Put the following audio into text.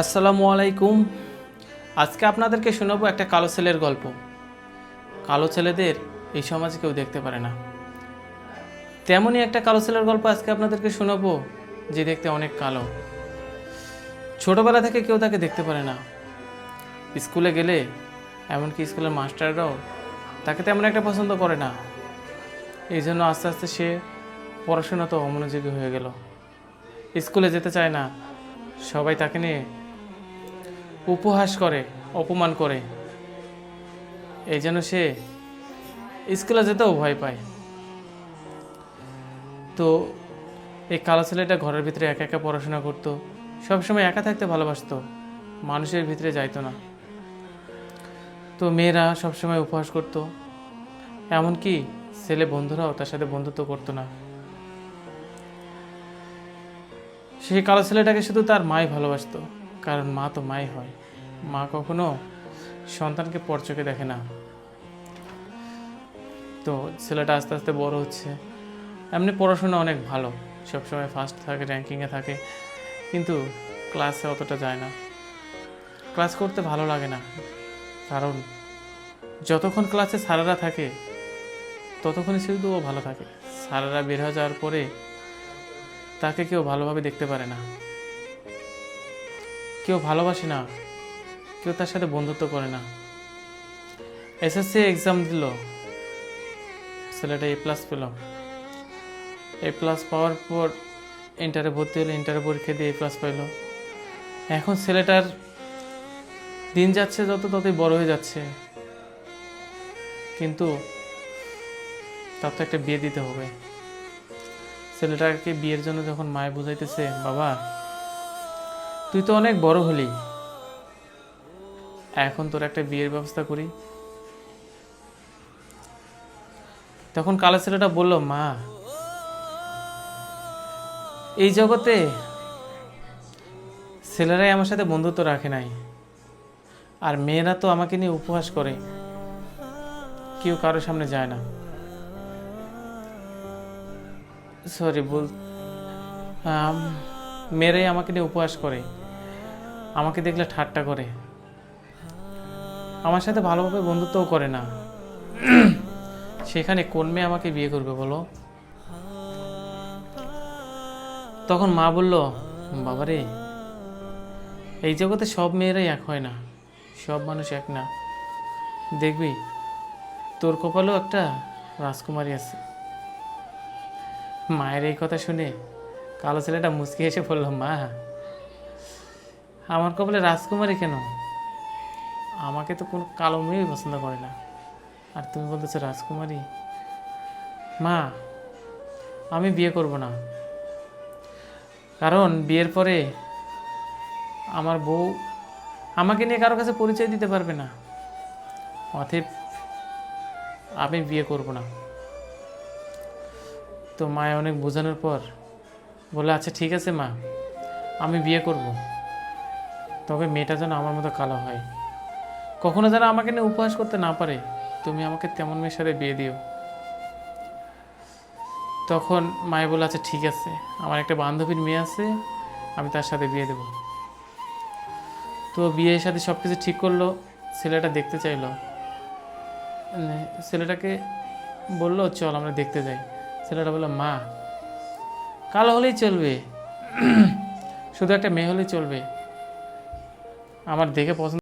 আসসালামু আলাইকুম। আজকে আপনাদেরকে শোনাবো একটা কালো ছেলের গল্প। কালো ছেলেদের এই সমাজে কেউ দেখতে পারে না। তেমনই একটা কালো ছেলের গল্প আজকে আপনাদেরকে শোনাবো, যে দেখতে অনেক কালো। ছোটবেলা থেকে কেউ তাকে দেখতে পারে না। স্কুলে গেলে, এমনকি স্কুলের মাস্টাররাও তাকে তেমন একটা পছন্দ করে না। এই জন্য আস্তে আস্তে সে পড়াশোনা তো অমনোযোগী হয়ে গেল। স্কুলে যেতে চায় না। সবাই তাকে নিয়ে উপহাস করে, অপমান করে। এই যেন সে স্কুলে যেতেও ভয় পায়। তো এই কালো ছেলেটা ঘরের ভিতরে একা একা পড়াশোনা করতো, সবসময় একা থাকতে ভালোবাসতো, মানুষের ভিতরে যাইতো না। তো মেয়েরা সবসময় উপহাস করতো, এমনকি ছেলে বন্ধুরাও তার সাথে বন্ধুত্ব করতো না। সেই কালো ছেলেটাকে শুধু তার মাই ভালোবাসতো। কারণ মা তো মাই হয়। মা কখনো সন্তানকে পরচোখে দেখে না। তো ছেলেটা আস্তে আস্তে বড় হচ্ছে। এমনি পড়াশোনা অনেক ভালো। সবসময় ফার্স্ট থাকে র্যাঙ্কিংয়ে থাকে। কিন্তু ক্লাসে অতটা যায় না। ক্লাস করতে ভালো লাগে না। কারণ যতক্ষণ ক্লাসে স্যারেরা থাকে ততক্ষণই শুধু ও ভালো থাকে। স্যারেরা বের হয়ে যাওয়ার পরে তাকে কেউ ভালোভাবে দেখতে পারে না। কেউ ভালোবাসে না, কেউ তার সাথে বন্ধুত্ব করে না। এসএসসি এক্সাম দিল। ছেলেটা এ প্লাস পেল। এ প্লাস পাওয়ার পর ইন্টারে ভর্তি হলো ইন্টারে পরীক্ষা দিয়ে এ প্লাস পাইল। এখন ছেলেটার দিন যাচ্ছে যত ততই বড় হয়ে যাচ্ছে। কিন্তু তার তো একটা বিয়ে দিতে হবে। ছেলেটাকে বিয়ের জন্য যখন মায় বুঝাইতেছে, বাবা তুই তো অনেক বড় হলি। এখন তোর একটা বিয়ের ব্যবস্থা করি। তখন কালো ছেলেটা বলল, মা, এই জগতে ছেলেরাই আমার সাথে বন্ধুত্ব রাখে নাই। আর মেয়েরা তো আমাকে নিয়ে উপহাস করে। কেউ কারোর সামনে যায় না। সরি বল মেয়েরাই আমাকে নিয়ে উপহাস করে। আমাকে দেখলে ঠাট্টা করে। আমার সাথে ভালোভাবে বন্ধুত্বও করে না। সেখানে কোন মেয়ে আমাকে বিয়ে করবে বলো? তখন মা বলল, বাবারে, এই জগতে সব মেয়েরাই এক হয় না। সব মানুষ এক না। দেখবি, তোর কপালেও একটা রাজকুমারী আছে। মায়ের এই কথা শুনে কালো ছেলেটা মুচকি এসে বলল, মা আমার কপালে রাজকুমারী কেন? আমাকে তো কোনো কালো মেয়েই পছন্দ করে না। আর তুমি বলতেছো রাজকুমারী? মা, আমি বিয়ে করব না। কারণ বিয়ের পরে আমার বউ আমাকে নিয়ে কারও কাছে পরিচয় দিতে পারবে না। অতএব আমি বিয়ে করব না। তো মায়ে অনেক বোঝানোর পর বলে আচ্ছা ঠিক আছে মা, আমি বিয়ে করব। তবে মেয়েটা যেন আমার মতো কালো হয়। কখনো যেন আমাকে নিয়ে উপহাস করতে না পারে তুমি আমাকে তেমন মেয়ের সাথে বিয়ে দিও। তখন মায়ে বলে আচ্ছা ঠিক আছে আমার একটা বান্ধবীর মেয়ে আছে আমি তার সাথে বিয়ে দেব। তো বিয়ের সাথে সব কিছু ঠিক করল ছেলেটা দেখতে চাইলো। উম, ছেলেটাকে বলল চল আমরা দেখতে যাই। ছেলেটা বলল মা কালো হলেই চলবে শুধু একটা মেয়ে হলেই চলবে। আমার দেখে পছন্দ